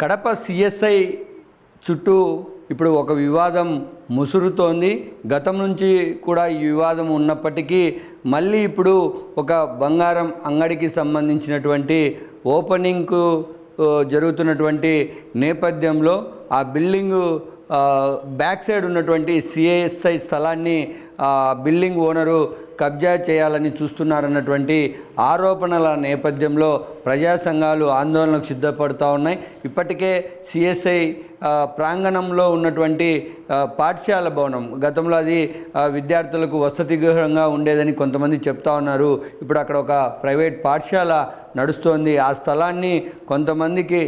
Kadapa CSI చుట్టూ ఇప్పుడు ఒక వివాదం ముసురుతోంది. గతం నుంచి కూడా ఈ వివాదం ఉన్నప్పటికీ మళ్ళీ ఇప్పుడు ఒక బంగారం అంగడికి సంబంధించినటువంటి ఓపెనింగ్కు జరుగుతున్నటువంటి నేపథ్యంలో ఆ బిల్డింగ్ బ్యాక్ సైడ్ ఉన్నటువంటి సిఎస్ఐ స్థలాన్ని బిల్డింగ్ ఓనరు కబ్జా చేయాలని చూస్తున్నారన్నటువంటి ఆరోపణల నేపథ్యంలో ప్రజా సంఘాలు ఆందోళనకు సిద్ధపడుతూ ఉన్నాయి. ఇప్పటికే సిఎస్ఐ ప్రాంగణంలో ఉన్నటువంటి పాఠశాల భవనం గతంలో అది విద్యార్థులకు వసతి గృహంగా ఉండేదని కొంతమంది చెప్తా ఉన్నారు. ఇప్పుడు అక్కడ ఒక ప్రైవేట్ పాఠశాల నడుస్తోంది. ఆ స్థలాన్ని కొంతమందికి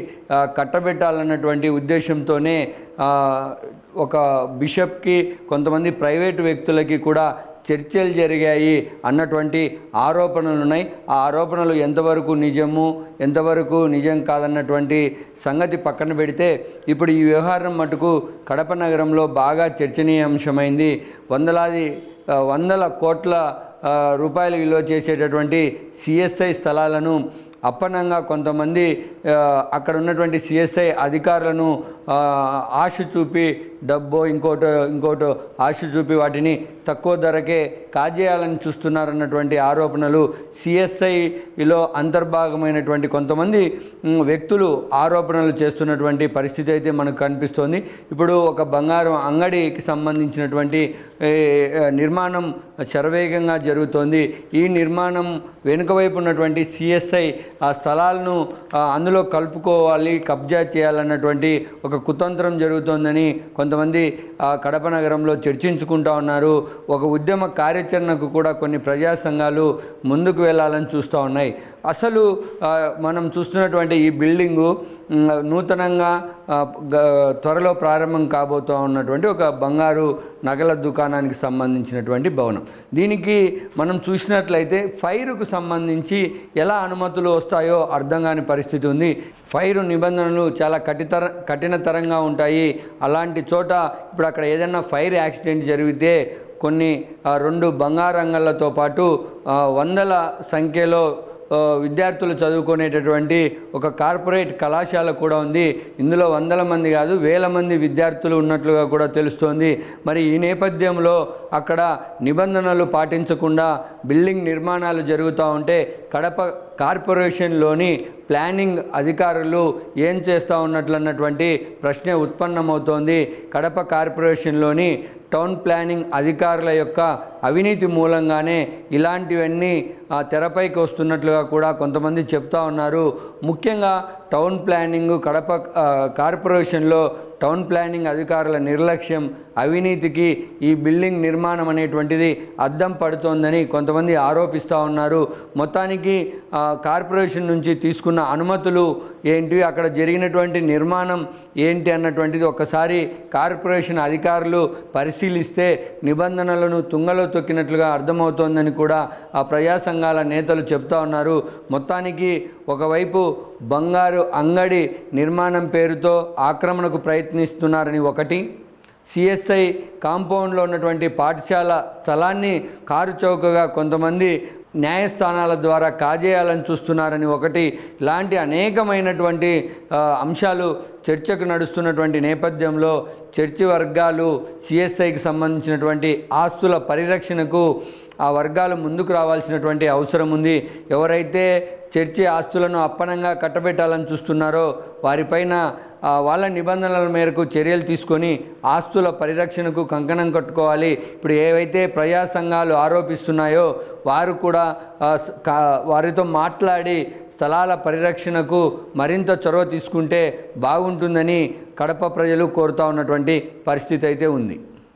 కట్టబెట్టాలన్నటువంటి ఉద్దేశంతోనే ఒక బిషప్కి కొంతమంది ప్రైవేటు వ్యక్తులకి కూడా చర్చలు జరిగాయి అన్నటువంటి ఆరోపణలు ఉన్నాయి ఆ ఆరోపణలు ఎంతవరకు నిజము ఎంతవరకు నిజం కాదన్నటువంటి సంగతి పక్కన పెడితే ఇప్పుడు ఈ వ్యవహారం మటుకు కడప నగరంలో బాగా చర్చనీయాంశమైంది. వందలాది వందల కోట్ల రూపాయలు విలువ చేసేటటువంటి సిఎస్ఐ స్థలాలను అప్పనంగా కొంతమంది అక్కడ ఉన్నటువంటి సిఎస్ఐ అధికారులను ఆశ చూపి డబ్బో ఇంకోటో ఇంకోటో ఆశ చూపి వాటిని తక్కువ ధరకే కాజేయాలని చూస్తున్నారన్నటువంటి ఆరోపణలు సిఎస్ఐలో అంతర్భాగమైనటువంటి కొంతమంది వ్యక్తులు ఆరోపణలు చేస్తున్నటువంటి పరిస్థితి అయితే మనకు కనిపిస్తోంది. ఇప్పుడు ఒక బంగారం అంగడికి సంబంధించినటువంటి నిర్మాణం శరవేగంగా జరుగుతోంది. ఈ నిర్మాణం వెనుక వైపు ఉన్నటువంటి సిఎస్ఐ ఆ స్థలాలను అందులో కలుపుకోవాలి కబ్జా చేయాలన్నటువంటి ఒక కుతంత్రం జరుగుతోందని కొంతమంది కడప నగరంలో చర్చించుకుంటా ఉన్నారు. ఒక ఉద్యమ కార్యాచరణకు కూడా కొన్ని ప్రజా సంఘాలు ముందుకు వెళ్ళాలని చూస్తూ ఉన్నాయి. అసలు మనం చూస్తున్నటువంటి ఈ బిల్డింగు నూతనంగా త్వరలో ప్రారంభం కాబోతూ ఉన్నటువంటి ఒక బంగారు నగల దుకాణానికి సంబంధించినటువంటి భవనం. దీనికి మనం చూసినట్లయితే ఫైరుకు సంబంధించి ఎలా అనుమతులు వస్తాయో అర్థం కాని పరిస్థితి ఉంది. ఫైరు నిబంధనలు చాలా కఠితర కఠినతరంగా ఉంటాయి. అలాంటి చోట ఇప్పుడు అక్కడ ఏదైనా ఫైర్ యాక్సిడెంట్ జరిగితే కొన్ని రెండు బంగారంగళ్ళతో పాటు వందల సంఖ్యలో విద్యార్థులు చదువుకునేటటువంటి ఒక కార్పొరేట్ కళాశాల కూడా ఉంది. ఇందులో వందల మంది కాదు వేల మంది విద్యార్థులు ఉన్నట్లుగా కూడా తెలుస్తోంది. మరి ఈ నేపథ్యంలో అక్కడ నిబంధనలు పాటించకుండా బిల్డింగ్ నిర్మాణాలు జరుగుతూ ఉంటే కడప కార్పొరేషన్లోని ప్లానింగ్ అధికారులు ఏం చేస్తూ ఉన్నట్లన్నటువంటి ప్రశ్న ఉత్పన్నమవుతోంది. కడప కార్పొరేషన్లోని టౌన్ ప్లానింగ్ అధికారుల యొక్క అవినీతి మూలంగానే ఇలాంటివన్నీ తెరపైకి వస్తున్నట్లుగా కూడా కొంతమంది చెప్తా ఉన్నారు. ముఖ్యంగా టౌన్ ప్లానింగ్ కడప కార్పొరేషన్లో టౌన్ ప్లానింగ్ అధికారుల నిర్లక్ష్యం అవినీతికి ఈ బిల్డింగ్ నిర్మాణం అనేటువంటిది అద్దం పడుతోందని కొంతమంది ఆరోపిస్తూ ఉన్నారు. మొత్తానికి కార్పొరేషన్ నుంచి తీసుకున్న అనుమతులు ఏంటి? అక్కడ జరిగినటువంటి నిర్మాణం ఏంటి అన్నటువంటిది ఒకసారి కార్పొరేషన్ అధికారులు పరిశీలిస్తే నిబంధనలను తుంగలో తొక్కినట్లుగా అర్థమవుతోందని కూడా ఆ ప్రజా సంఘాల నేతలు చెప్తా ఉన్నారు. మొత్తానికి ఒకవైపు బంగారు అంగడి నిర్మాణం పేరుతో ఆక్రమణకు ప్రయత్నిస్తున్నారని ఒకటి సిఎస్ఐ కాంపౌండ్లో ఉన్నటువంటి పాఠశాల స్థలాన్ని కారు చౌకగా కొంతమంది న్యాయస్థానాల ద్వారా కాజేయాలని చూస్తున్నారని ఒకటి ఇలాంటి అనేకమైనటువంటి అంశాలు చర్చకు నడుస్తున్నటువంటి నేపథ్యంలో చర్చి వర్గాలు సిఎస్ఐకి సంబంధించినటువంటి ఆస్తుల పరిరక్షణకు ఆ వర్గాలు ముందుకు రావాల్సినటువంటి అవసరం ఉంది. ఎవరైతే చర్చి ఆస్తులను అప్పనంగా కట్టబెట్టాలని చూస్తున్నారో వారిపైన వాళ్ళ నిబంధనల మేరకు చర్యలు తీసుకొని ఆస్తుల పరిరక్షణకు కంకణం కట్టుకోవాలి. ఇప్పుడు ఏవైతే ప్రజా సంఘాలు ఆరోపిస్తున్నాయో వారు కూడా వారితో మాట్లాడి స్థలాల పరిరక్షణకు మరింత చొరవ తీసుకుంటే బాగుంటుందని కడప ప్రజలు కోరుతా ఉన్నటువంటి పరిస్థితి అయితే ఉంది.